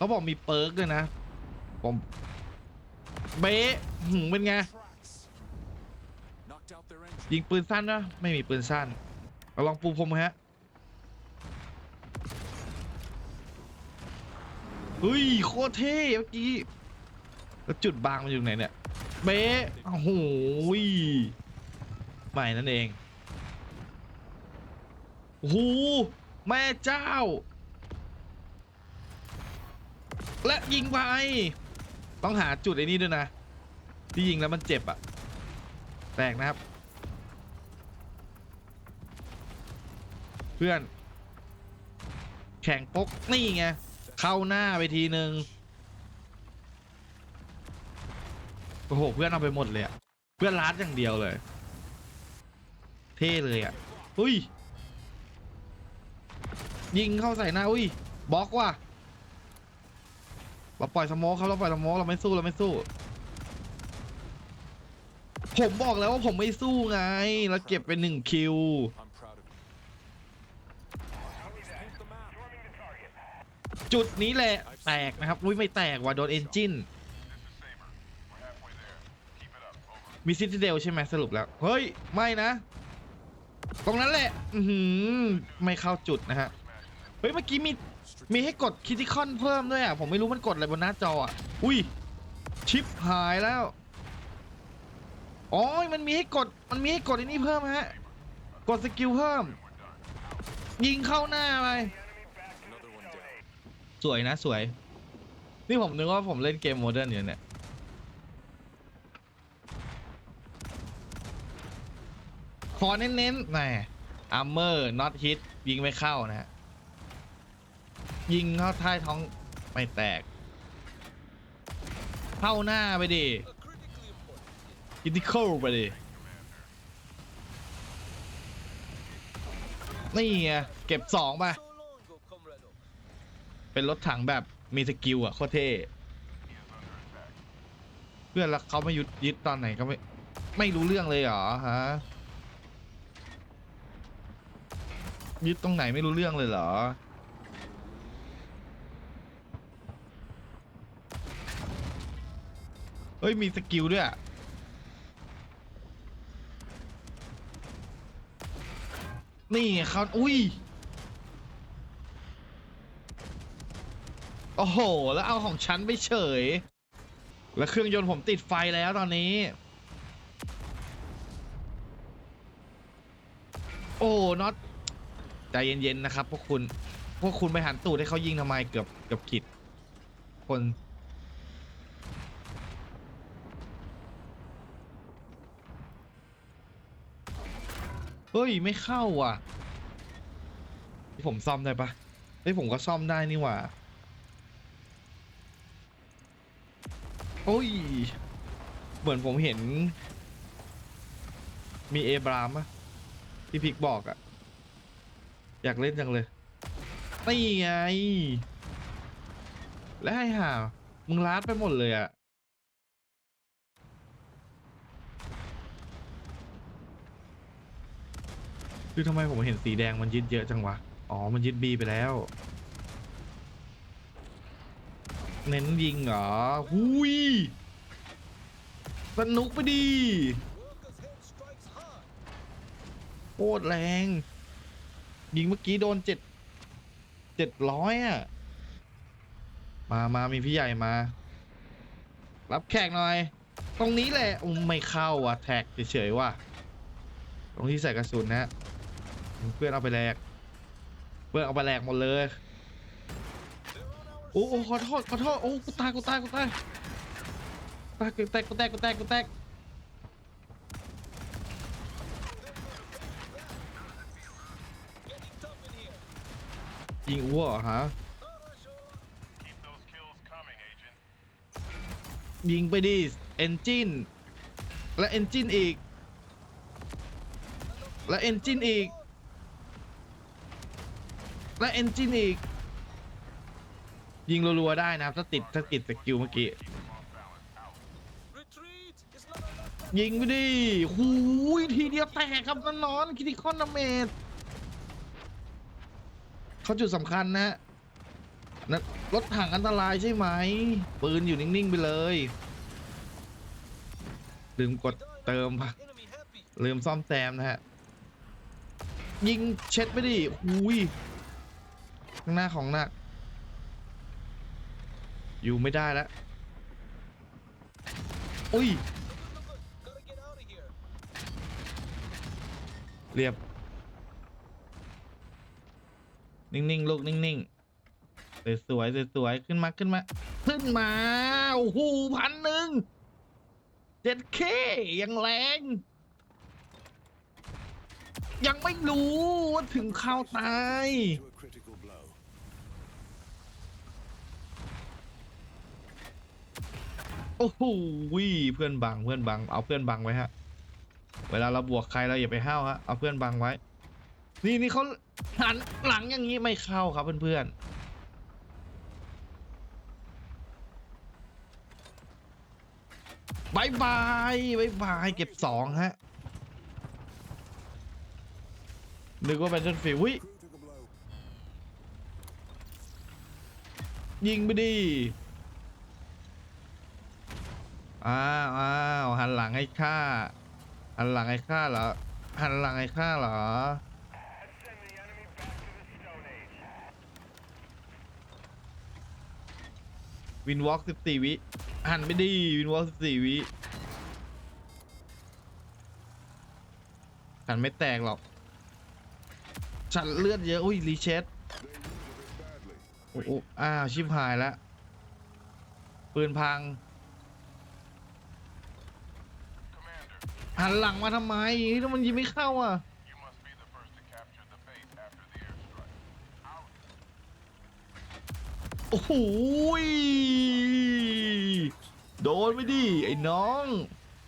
เขาบอกมีเปิร์กด้วยนะผมเบ๊ะหึงเป็นไง Tracks. Knocked out their engine. ยิงปืนสั้นนะไม่มีปืนสั้นเราลองปูพรมฮะเฮ้ยโคตรเท่เมื่อกี้แล้วจุดบางมันอยู่ไหนเนี่ยเบ๊ะโอ้โหยใหม่นั่นเองโอ้โหแม่เจ้า และยิงไป ต้องหาจุดไอ้นี่ด้วยนะ ที่ยิงแล้วมันเจ็บอะแตกนะครับ เพื่อน แข่งปกนี่ไง เข้าหน้าไปทีหนึ่งโอ้โห เพื่อนเอาไปหมดเลยอะเพื่อนลัดอย่างเดียวเลย เท่เลยอะอุ้ย ยิงเข้าใส่หน้า อุ้ยบล็อกว่ะ เราปล่อยสโมกครับเราปล่อยสโมกเราไม่สู้เราไม่สู้ ผมบอกแล้วว่าผมไม่สู้ไง เราเก็บไปหนึ่งคิว I'm proud of you. Paint the map. จุดนี้แหละ แตกนะครับอุ้ยไม่แตกว่ะโดนเอนจินมีซิติเดลใช่ไหมสรุปแล้ว เฮ้ย ไม่นะ ตรงนั้นแหละ อือหือไม่เข้าจุดนะฮะ เฮ้ยเมื่อกี้มีมีให้กดคิติคอนเพิ่มด้วยอะผมไม่รู้มันกดอะไรบนหน้าจออะอุ้ยชิปหายแล้วอ๋อมันมีให้กดมันมีให้กดอ้นี่เพิ่มฮะกดสกิลเพิ่ม ยิงเข้าหน้าไปสวยนะสวย นี่ผมนึกว่าผมเล่นเกมโมเดิร์นอยู่เนี่ยขอเน้นๆแหมอาร์เมอร์น็อตฮิตยิงไม่เข้านะฮะ ยิงเข้าท้ายท้องไม่แตก เข้าหน้าไปดิคิติคอลไปดิ นี่ไงเก็บสองไป เป็นรถถังแบบมีสกิลอะโคตรเท่ เพื่อนแล้วเขาไมายึดยึดตอนไหนก็ไม่ ไม่รู้เรื่องเลยเหรอฮะ ยึดตรงไหนไม่รู้เรื่องเลยเหรอ เฮ้ยมีสกิลด้วยอะนี่เขาอุ้ย โอ้โห แล้วเอาของฉันไปเฉย แล้วเครื่องยนต์ผมติดไฟแล้วตอนนี้ โอ้น็อตใจเย็น ๆ นะครับ พวกคุณ พวกคุณไปหันตูดให้เขายิงทำไมเกือบเกือบขิด คน เฮ้ย ไม่เข้าว่ะ ผมซ่อมได้ปะเฮ้ยผมก็ซ่อมได้นี่หว่า โอ้ย เหมือนผมเห็น มีเอบรามอะที่พิกบอกอะอยากเล่นจังเลยนี่ไง และให้ห่ามึงลาดไปหมดเลยอะ คือทำไมผมเห็นสีแดงมันยึดเยอะจังวะ อ๋อ มันยึดบีไปแล้ว เน้นยิงเหรอ หุยสนุกไปดีโคตรแรง ยิงเมื่อกี้โดนเจ็ดเจ็ดร้อยอะ มามามีพี่ใหญ่มา รับแขกหน่อย ตรงนี้แหละไม่เข้าว่ะ แท็กเฉยๆว่ะ ตรงที่ใส่กระสุนนะ เพื่อนเอาไปแลกเพื่อนเอาไปแลกหมดเลยโอ้โอขอโทษขอโทษโอ้กูตายกูตายกูตายตายกูแตกกูแตกกูแตกกูแตกยิงอ้วหรอฮะยิงไปดิเอนจินและเอนจินอีก และเอนจินอีก และเอนจินอีก ยิงรัวๆได้นะครับถ้าติดถ้าติดสกิลเมื่อกี้ ยิงไปดิหูยทีเดียวแตกครับนอนคิติคอนดาเมจเขาจุดสำคัญนะนะรถถังอันตรายใช่ไหม ปืนอยู่นิ่ง ๆ ไปเลย ลืมกดเติมปะลืมซ่อมแซมนะฮะ ยิงเช็ดไปดิหุย ข้างหน้าของหนัก อยู่ไม่ได้แล้วอุ้ย เรียบ นิ่งๆ ลูก นิ่งๆ สวยๆ สวยๆ ขึ้นมา ขึ้นมา ขึ้นมา โอ้โหพันหนึ่งเจ็ดเคยังแรง ยังไม่รู้ว่าถึงข่าวตาย โอ้โหเพื่อนบังเพื่อนบังเอาเพื่อนบังไว้ฮะ เวลาเราบวกใครเราอย่าไปห้าวฮะเอาเพื่อนบังไว้ นี่นี่เขาหันหลังอย่างนี้ไม่เข้าครับเพื่อนๆบายบายบายบายเก็บสองฮะนึกว่าเป็นจนฟิวิยิงไปดิ อ้าวอ้าวหันหลังให้ข้าหันหลังให้ข้าเหรอหันหลังให้ข้าเหรอวินวอล์กสิบสี่วิหันไปดิวินวอล์กสิบสี่วิฉันไม่แตกหรอก ฉันเลือดเยอะ อุ้ยรีเชต They needed it badly. โอ้โอ้อ้าว ชิบหายแล้ว ปืนพัง หันหลังมาทำไมแล้วมันยิงไม่เข้าอะ you must be the first to capture the base after the airstrike. Out. โอ้โหยโดนไม่ดิ ไอ้น้อง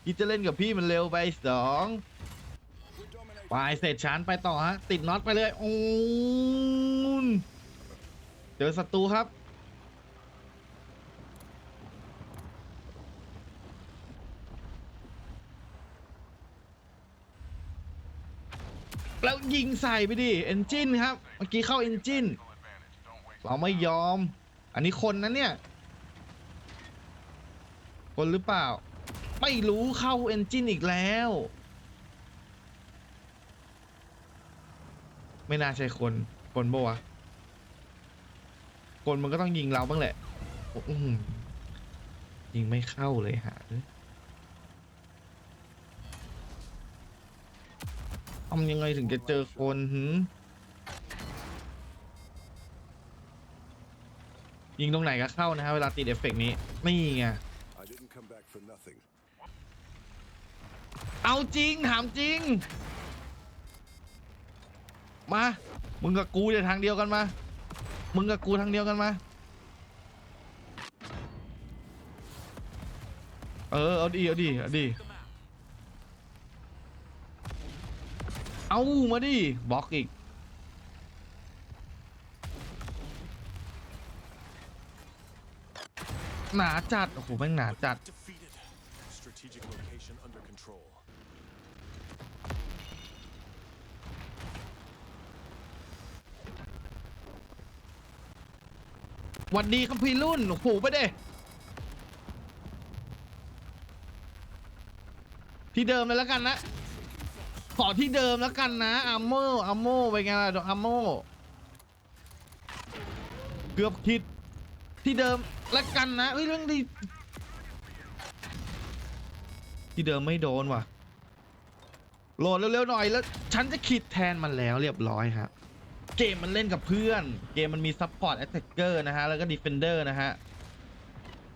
คิดจะเล่นกับพี่มันเร็วไปสอง We're dominating. ไปเสร็จชานไปต่อฮะ ติดน็อตไปเลยโอ้นเจอศัตรูครับ แล้วยิงใส่ไปดิเอนจินครับ เมื่อกี้เข้าเอนจินเราไม่ยอม อันนี้คนนะเนี่ย คนหรือเปล่า ไม่รู้เข้าเอนจินอีกแล้ว ไม่น่าใช่คน คนปะวะคนมันก็ต้องยิงเราบ้างแหละยิงไม่เข้าเลยหาเลย ทำยังไงถึงจะเจอคนหืมยิงตรงไหนก็เข้านะฮะเวลาติดเอฟเฟกต์นี้นี่ไง I didn't come back for nothing. เอาจริง ถามจริง มา มึงกับกูเดี๋ยวทางเดียวกันมา มึงกับกูทางเดียวกันมา เออ เอาดีเอาดีเอาดี เอามาดิบล็อกอีก หนาจัด โอ้โหแม่งหนาจัด Defeated. Strategic location under control. หวันดีคัมพีร์รุ่นโอ้โหไปเด้ที่เดิมเลยแล้วกันนะ ขอที่เดิมแล้วกันนะอัมโมอัมโมไปไงล่ะดอกอัมโมเกือบคิดที่เดิมแล้วกันนะเฮ้ยเรื่องดีที่เดิมไม่โดนว่ะโหลดเร็วๆหน่อยแล้ว ฉันจะคิดแทนมันแล้วเรียบร้อยครับเกมมันเล่นกับเพื่อน เกมมันมีซัพพอร์ตแอตแทกเกอร์นะฮะ แล้วก็ดีเฟนเดอร์นะฮะ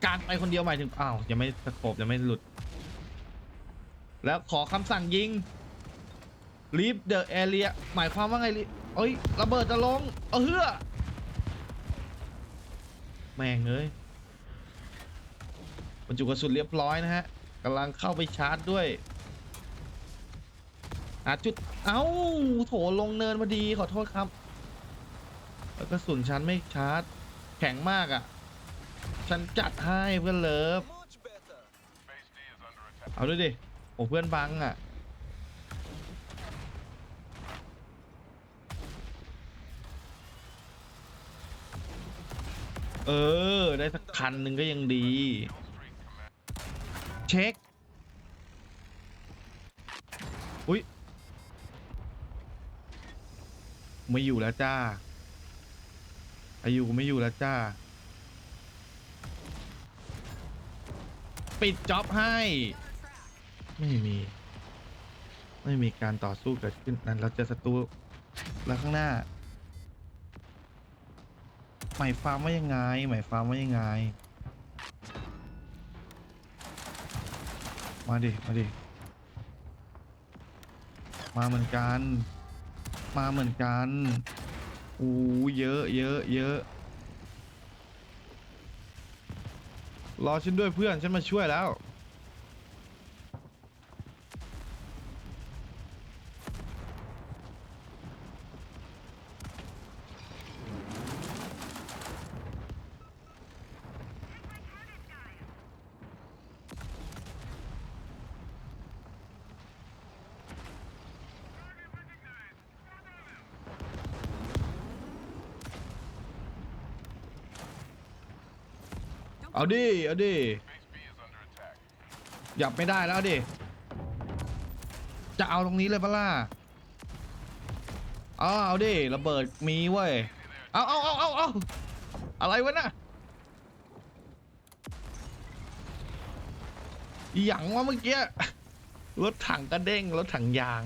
การไปคนเดียวหมายถึงอ้าวยังไม่สโคบยังไม่หลุด แล้วขอคำสั่งยิง leave the area หมายความว่าไงลิเอ้ยระเบิดจะลงเออเฮือแม่งเอ้ยบรรจุกระสุนเรียบร้อยนะฮะกำลังเข้าไปชาร์จด้วยหาจุด เอ้า โถลงเนินมาดีขอโทษครับแล้วกระสุนฉันไม่ชาร์จ แข็งมากอะ่ะ ฉันจัดให้เพื่อนเลิฟ เอาด้วยดิ โอ้เพื่อนบังอะ เออ ได้สักคันหนึ่งก็ยังดี เช็ค อุ้ยไม่อยู่แล้วจ้า อายุไม่อยู่แล้วจ้า ปิดจ็อบให้ ไม่มี ไม่มีการต่อสู้เกิดขึ้นนั่นเราเจอศัตรูแล้วข้างหน้า หมายความว่ายังไง หมายความว่ายังไง มาดิ มาดิ มาเหมือนกัน มาเหมือนกันอู้เยอะ เยอะ เยอะ รอฉันด้วยเพื่อน ฉันมาช่วยแล้ว เอาดิ เอาดิ หยับไม่ได้แล้วดิ จะเอาตรงนี้เลยปะล่ะเอาเอาดิ ระเบิดมีเว้ย เอาเอาเอาเอาเอาอะไรวะน่ะอหย่างวะเมื่อกี้ รถถังกระเด้ง รถถังยาง